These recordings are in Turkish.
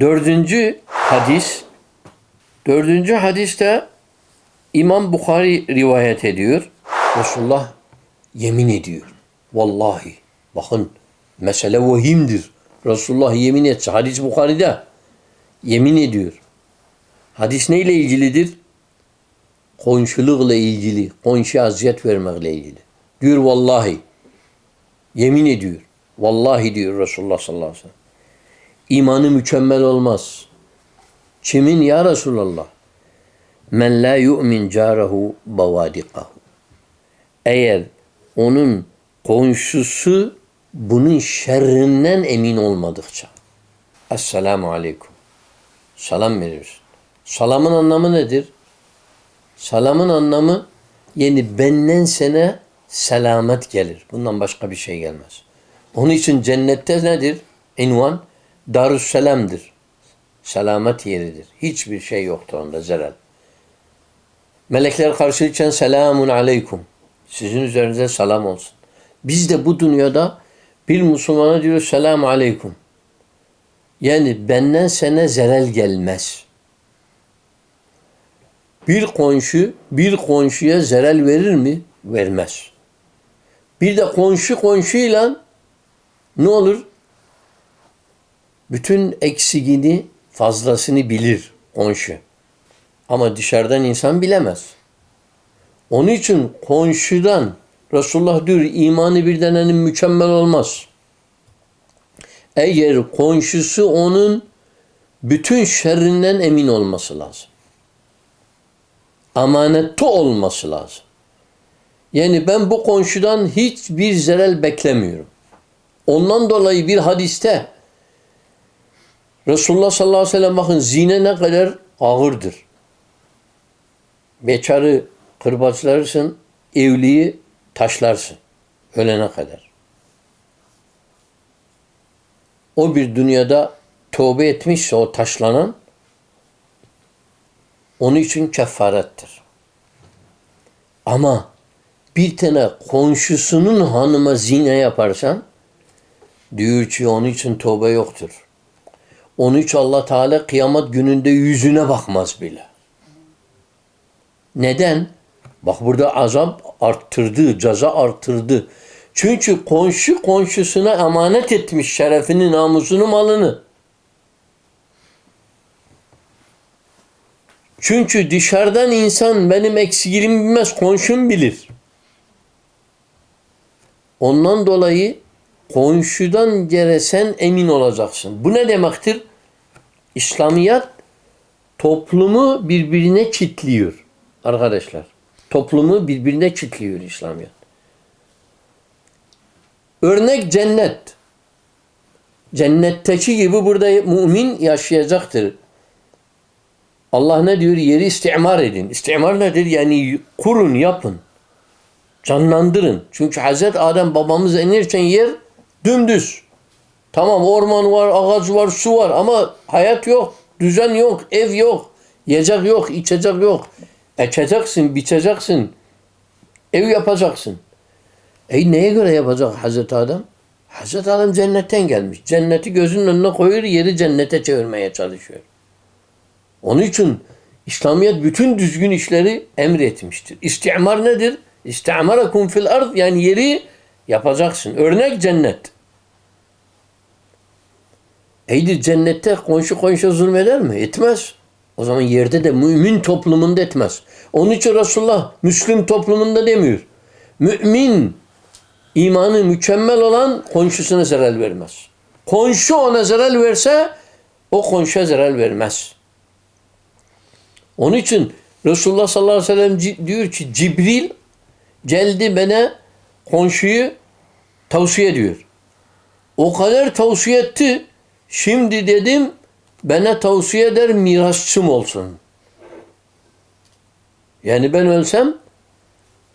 Dördüncü hadis. Dördüncü hadiste İmam Bukhari rivayet ediyor. Resulullah yemin ediyor. Vallahi. Bakın mesele vahimdir. Resulullah yemin etse. Hadis Bukhari'de. Yemin ediyor. Hadis neyle ilgilidir? Komşulukla ilgili. Komşuya aziyet vermekle ilgili. Diyor vallahi. Yemin ediyor. Vallahi diyor Resulullah sallallahu aleyhi ve sellem. İmanı mükemmel olmaz. Kimin ya Resulallah? Men la yu'min carahu bavadikahu. Eğer onun komşusu bunun şerrinden emin olmadıkça. Esselamu aleyküm. Salam veriyorsun. Salamın anlamı nedir? Salamın anlamı yani benden sana selamet gelir. Bundan başka bir şey gelmez. Onun için cennette nedir? İnvan Darüsselam'dır. Selamet yeridir. Hiçbir şey yoktur onda zerel. Melekler karşılayken selamun aleyküm. Sizin üzerinize selam olsun. Biz de bu dünyada bir Müslümana diyor selamun aleyküm. Yani benden sana zerel gelmez. Bir komşu bir komşuya zerel verir mi? Vermez. Bir de komşu komşuyla ne olur? Bütün eksigini fazlasını bilir komşu. Ama dışarıdan insan bilemez. Onun için komşudan Resulullah diyor imanı bir denenin mükemmel olmaz. Eğer komşusu onun bütün şerrinden emin olması lazım. Amanette olması lazım. Yani ben bu komşudan hiçbir zerel beklemiyorum. Ondan dolayı bir hadiste Resulullah sallallahu aleyhi ve sellem bakın zine ne kadar ağırdır. Bekarı kırbaçlarsın, evliyi taşlarsın. Ölene kadar. O bir dünyada tövbe etmişse o taşlanan onun için kefarettir. Ama bir tane komşusunun hanıma zine yaparsan diyor ki onun için tövbe yoktur. Onun için Allah Teala kıyamet gününde yüzüne bakmaz bile. Neden? Bak burada azap arttırdı, ceza arttırdı. Çünkü komşu komşusuna emanet etmiş şerefini, namusunu, malını. Çünkü dışarıdan insan benim eksikliğimi bilmez, komşum bilir. Ondan dolayı komşudan gere sen emin olacaksın. Bu ne demektir? İslamiyet toplumu birbirine kitliyor arkadaşlar. Toplumu birbirine kitliyor İslamiyet. Örnek cennet. Cennetteki gibi burada mümin yaşayacaktır. Allah ne diyor? Yeri istimar edin. İstimar nedir? Yani kurun, yapın. Canlandırın. Çünkü Hazreti Adem babamız inirken yer dümdüz. Tamam orman var, ağaç var, su var ama hayat yok, düzen yok, ev yok, yiyecek yok, içecek yok. Ekeceksin, biçeceksin, ev yapacaksın. E neye göre yapacak Hazreti Adem? Hazreti Adem cennetten gelmiş. Cenneti gözünün önüne koyuyor, yeri cennete çevirmeye çalışıyor. Onun için İslamiyet bütün düzgün işleri emretmiştir. İstimar nedir? İstimarakum fil ard yani yeri yapacaksın. Örnek cennet. Eydir cennette komşu komşu zulmeder mi? Etmez. O zaman yerde de mümin toplumunda etmez. Onun için Resulullah Müslüm toplumunda demiyor. Mümin imanı mükemmel olan komşusuna zarar vermez. Komşu ona zarar verse o komşuya zarar vermez. Onun için Resulullah sallallahu aleyhi ve sellem diyor ki Cibril geldi bana komşuyu tavsiye ediyor. O kadar tavsiye etti. Şimdi dedim bana tavsiye eder mirasçım olsun. Yani ben ölsem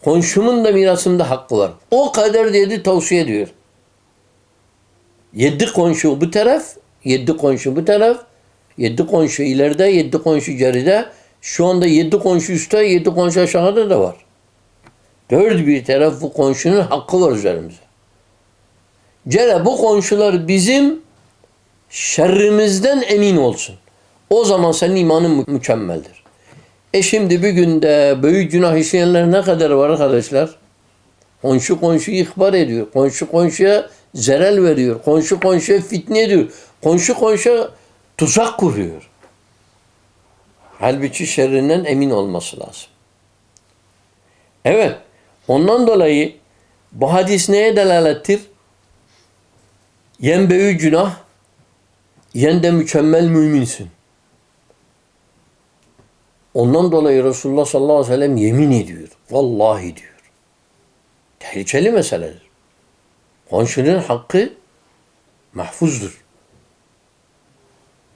komşumun da mirasımda hakkı var. O kadar dedi tavsiye ediyor. Yedi komşu bu taraf, yedi komşu bu taraf, yedi komşu ileride, yedi komşu geride. Şu anda yedi komşu üstte, yedi komşu aşağıda da var. Dört bir taraf bu komşunun hakkı var üzerimize. Cere bu komşular bizim şerrimizden emin olsun. O zaman senin imanın mü- mükemmeldir. E şimdi bir günde büyük günah işleyenler ne kadar var arkadaşlar? Komşu komşuyu ihbar ediyor. Komşu komşuya zerel veriyor. Komşu komşuya fitne ediyor. Komşu komşuya tuzak kuruyor. Halbuki şerrinden emin olması lazım. Evet. Ondan dolayı bu hadis neye delalettir? Yen büyük günah, yen de mükemmel müminsin. Ondan dolayı Resulullah sallallahu aleyhi ve sellem yemin ediyor. Vallahi diyor. Tehlikeli meseledir. Komşunun hakkı mahfuzdur.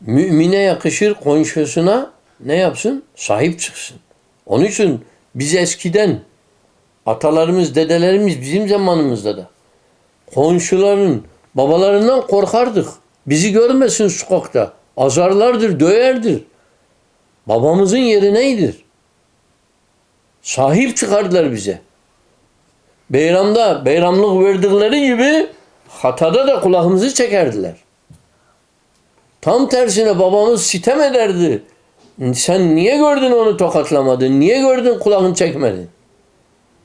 Mümine yakışır komşusuna ne yapsın? Sahip çıksın. Onun için biz eskiden atalarımız, dedelerimiz bizim zamanımızda da komşuların babalarından korkardık. Bizi görmesin sokakta. Azarlardır, döverdir. Babamızın yeri neydir? Sahip çıkardılar bize. Beyramda beyramlık verdikleri gibi hatada da kulağımızı çekerdiler. Tam tersine babamız sitem ederdi. Sen niye gördün onu tokatlamadın? Niye gördün kulağını çekmedin?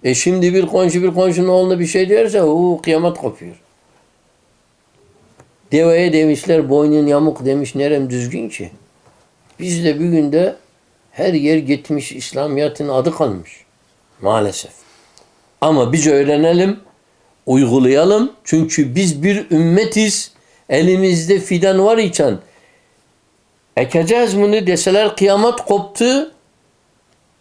E şimdi bir komşu bir komşunun oğluna bir şey derse o kıyamet kopuyor. Deveye demişler boynun yamuk demiş nerem düzgün ki. Biz de bir günde her yer gitmiş İslamiyet'in adı kalmış. Maalesef. Ama biz öğrenelim, uygulayalım. Çünkü biz bir ümmetiz. Elimizde fidan var iken ekeceğiz bunu deseler kıyamet koptu.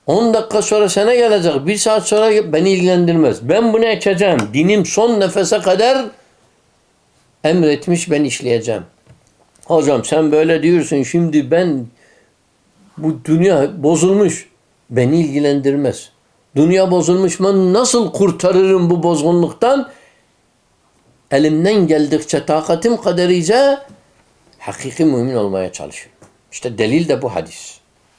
10 dakika sonra sana gelecek. Bir saat sonra beni ilgilendirmez. Ben bunu ekeceğim. Dinim son nefese kadar emretmiş ben işleyeceğim. Hocam sen böyle diyorsun şimdi ben bu dünya bozulmuş. Beni ilgilendirmez. Dünya bozulmuş ben nasıl kurtarırım bu bozgunluktan? Elimden geldikçe takatim kadarıyla hakiki mümin olmaya çalışıyorum. İşte delil de bu hadis.